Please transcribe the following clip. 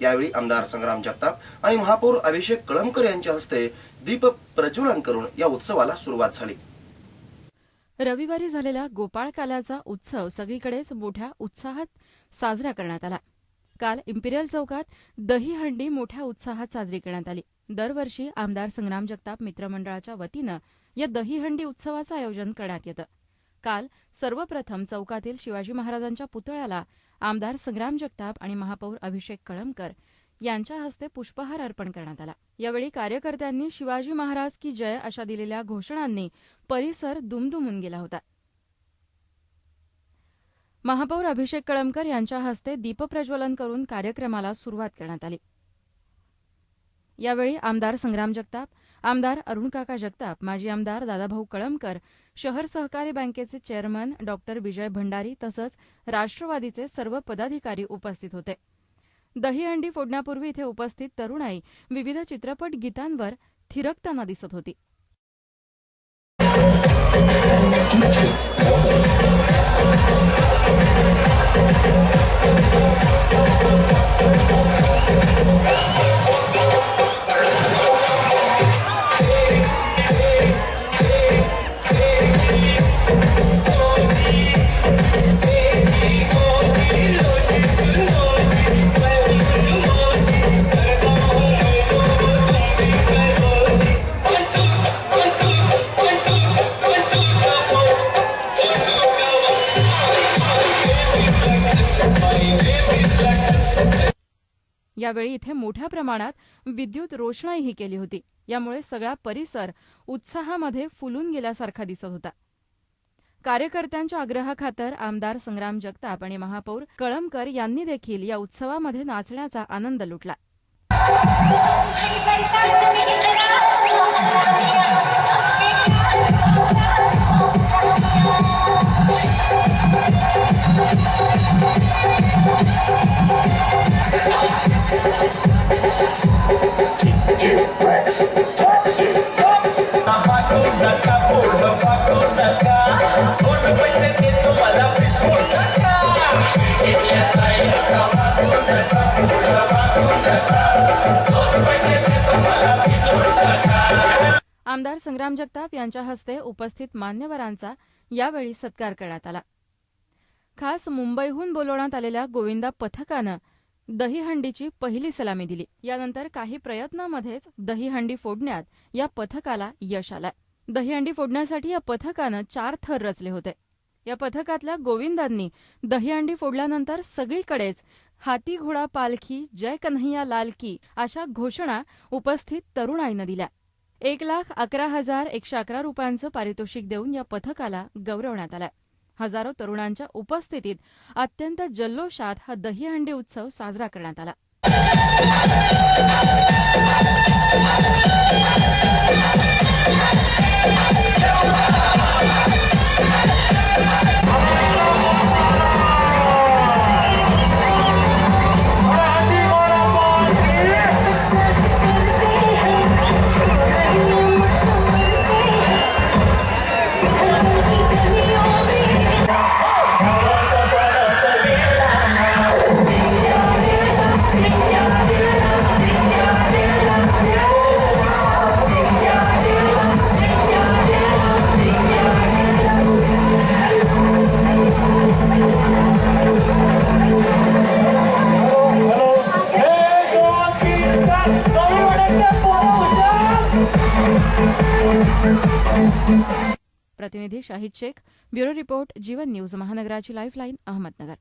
यावेळी आमदार संग्राम जगताप आणि महापौर अभिषेक कळमकर यांच्या हस्ते दीप प्रज्वलन करून या उत्सवाला सुरुवात झाली. रविवारी झालेला गोपाळ काल्याचा उत्सव सगळीकडेच मोठ्या उत्साहात साजरा करण्यात आला. काल इम्पिरियल चौकात दहीहंडी मोठ्या उत्साहात साजरी करण्यात आली. दरवर्षी आमदार संग्राम जगताप मित्रमंडळाच्या वतीनं या दहीहंडी उत्सवाचं आयोजन करण्यात येतं. काल सर्वप्रथम चौकातील शिवाजी महाराजांच्या पुतळ्याला आमदार संग्राम जगताप आणि महापौर अभिषेक कळमकर यांच्या हस्ते पुष्पहार अर्पण करण्यात आला. यावेळी कार्यकर्त्यांनी शिवाजी महाराज की जय अशा दिलेल्या घोषणांनी परिसर दुमदुमून गेला होता. महापौर अभिषेक कळमकर यांच्या हस्ते दीपप्रज्वलन करून कार्यक्रमाला सुरुवात करण्यात आली. यावेळी आमदार संग्राम जगताप आमदार अरुणकाका जगताप माजी आमदार दादाभाऊ कळमकर शहर सहकारी बँकेचे चेअरमन डॉक्टर विजय भंडारी तसंच राष्ट्रवादीचे सर्व पदाधिकारी उपस्थित होते. दहीहंडी फोडण्यापूर्वी इथे उपस्थित तरुणाई विविध चित्रपट गीतांवर थिरकताना दिसत होती. यावेळी इथे मोठ्या प्रमाणात विद्युत रोषणाईही केली होती. यामुळे सगळा परिसर उत्साहामध्ये फुलून गेल्यासारखा दिसत होता. कार्यकर्त्यांच्या आग्रहाखातर आमदार संग्राम जगताप आणि महापौर कळमकर यांनी देखील या उत्सवामध्ये नाचण्याचा आनंद लुटला. आमदार संग्राम जगताप यांच्या हस्ते उपस्थित मान्यवरांचा यावेळी सत्कार करण्यात आला. खास मुंबईहून बोलवण्यात आलेल्या गोविंदा पथकानं दहीहंडीची पहिली सलामी दिली. यानंतर काही प्रयत्नामध्येच दहीहंडी फोडण्यात या पथकाला यश आलं दहीहंडी फोडण्यासाठी या पथकानं चार थर रचले होते. या पथकातल्या गोविंदांनी दहीहंडी फोडल्यानंतर सगळीकडेच हाती घोडा पालखी जय कन्हैया लाल की अशा घोषणा उपस्थित तरुणाईनं दिल्या. एक लाख अकरा हजार एकशे अकरा रुपयांचं पारितोषिक देऊन या पथकाला गौरवण्यात आलं हजारो तरुणांच्या उपस्थितीत अत्यंत जल्लोषात हा दहीहंडी उत्सव साजरा करण्यात आला. प्रतिनिधी Shahid Shaikh bureau report Jeevan news महानगराची lifeline Ahmednagar.